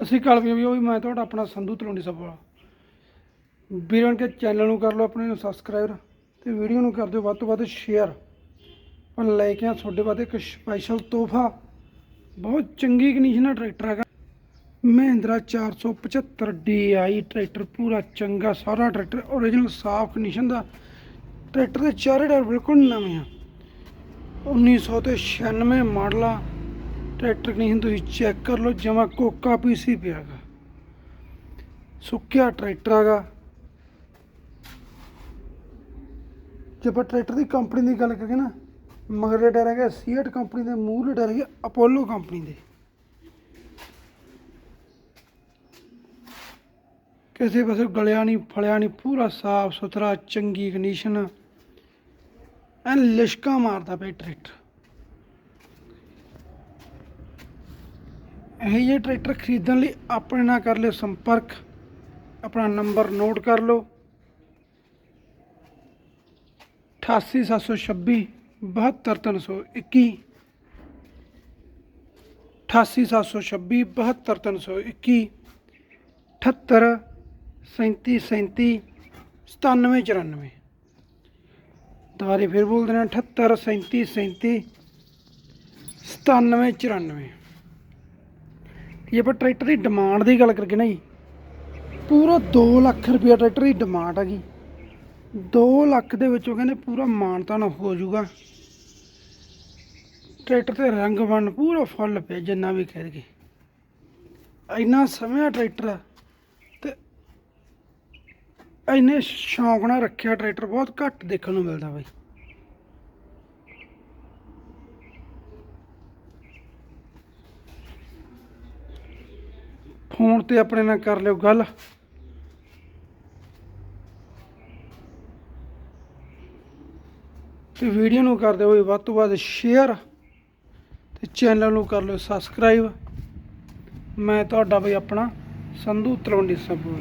ਸਤਿ ਸ਼੍ਰੀ ਅਕਾਲ ਉਹ ਵੀ ਮੈਂ ਤੁਹਾਡਾ ਆਪਣਾ ਸੰਧੂ ਤਲਵੰਡੀ ਸਭ ਵਾਲਾ। ਵੀਰਾਂ ਕੇ ਚੈਨਲ ਨੂੰ ਕਰ ਲਓ ਆਪਣੇ ਨੂੰ ਸਬਸਕ੍ਰਾਈਬ ਤੇ ਵੀਡੀਓ ਨੂੰ ਕਰ ਦਿਓ, ਵੱਧ ਤੋਂ ਵੱਧ ਸ਼ੇਅਰ ਪਰ ਲੈ ਕੇ ਆ, ਤੁਹਾਡੇ ਵਾਸਤੇ ਇੱਕ ਸਪੈਸ਼ਲ ਤੋਹਫਾ। ਬਹੁਤ ਚੰਗੀ ਕੰਡੀਸ਼ਨ ਦਾ ਟਰੈਕਟਰ ਹੈਗਾ। ਮਹਿੰਦਰਾ 475 DI ਟਰੈਕਟਰ ਪੂਰਾ ਚੰਗਾ, ਸਾਰਾ ਟਰੈਕਟਰ ਓਰੀਜਨਲ ਸਾਫ਼ ਕੰਡੀਸ਼ਨ ਦਾ। ਟਰੈਕਟਰ ਦੇ ਚਾਰੇ ਟਾਇਰ ਬਿਲਕੁਲ ਨਵੇਂ ਆ। 1996 ਮਾਡਲ ਆ। ਟਰੈਕਟਰ ਕੰਡੀਸ਼ਨ ਤੁਸੀਂ ਚੈੱਕ ਕਰ ਲਓ, ਜਮਾ ਕੋਕਾ ਪੀਸੀ ਪਿਆ ਹੈਗਾ। ਸੁੱਕਿਆ ਟਰੈਕਟਰ ਹੈਗਾ। ਜੇ ਆਪਾਂ ਟਰੈਕਟਰ ਦੀ ਕੰਪਨੀ ਦੀ ਗੱਲ ਕਰੀਏ ਨਾ ਮਗਰਲੇ ਟਾਇਰ ਹੈਗਾ ਸੀਟ ਕੰਪਨੀ ਦੇ, ਮੂਹਰੇ ਟਾਇਰ ਹੈਗੇ ਅਪੋਲੋ ਕੰਪਨੀ ਦੇ। ਕਿਸੇ ਪਾਸੇ ਗਲਿਆ ਨਹੀਂ, ਫਲਿਆ ਨਹੀਂ, ਪੂਰਾ ਸਾਫ਼ ਸੁਥਰਾ ਚੰਗੀ ਕੰਡੀਸ਼ਨ ਐਨ ਲਿਸ਼ਕਾ ਮਾਰਦਾ ਪਿਆ ਟਰੈਕਟਰ। ਇਹ ਜੇ ਟਰੈਕਟਰ ਖਰੀਦਣ ਲਈ ਆਪਣੇ ਨਾਲ ਕਰ ਲਿਓ ਸੰਪਰਕ ਆਪਣਾ ਨੰਬਰ ਨੋਟ ਕਰ ਲਓ 88726 72321 88726 72321 78 37 37 97 94 ਦੁਬਾਰੇ ਫਿਰ ਬੋਲ ਦੇਣਾ 78 37 37 97 94 ਜੇ ਆਪਾਂ ਟਰੈਕਟਰ ਦੀ ਡਿਮਾਂਡ ਦੀ ਗੱਲ ਕਰੀਏ ਨਾ ਜੀ। ਪੂਰਾ 2 ਲੱਖ ਰੁਪਇਆ ਟਰੈਕਟਰ ਦੀ ਡਿਮਾਂਡ ਹੈਗੀ 2 ਲੱਖ ਦੇ ਵਿੱਚੋਂ ਕਹਿੰਦੇ ਪੂਰਾ ਮਾਨਤਾ ਮਾਨਤਾਨ ਹੋ ਜਾਊਗਾ। ਟਰੈਕਟਰ ਤੇ ਰੰਗ ਬਣ ਪੂਰਾ ਫੁੱਲ ਪਿਆ ਜਿੰਨਾ ਵੀ ਕਹਿ ਦਈਏ। ਇੰਨਾ ਸਮਿਆ ਟਰੈਕਟਰ ਆ ਤੇ ਇੰਨੇ ਸ਼ੌਂਕ ਨਾਲ ਰੱਖਿਆ ਟਰੈਕਟਰ, ਬਹੁਤ ਘੱਟ ਦੇਖਣ ਨੂੰ ਮਿਲਦਾ ਬਾਈ। ਫੋਨ ਤੇ ਆਪਣੇ ਨਾਲ ਕਰ ਲਿਓ ਗੱਲ। ਤੇ ਵੀਡੀਓ ਨੂੰ ਕਰ ਦਿਓ ਵੱਧ ਤੋਂ ਵੱਧ ਸ਼ੇਅਰ ਤੇ ਚੈਨਲ ਨੂੰ ਕਰ ਲਿਓ ਸਬਸਕ੍ਰਾਈਬ ਮੈਂ ਤੁਹਾਡਾ ਬਈ ਆਪਣਾ ਸੰਧੂ ਤਲਵੰਡੀ ਸਭੂ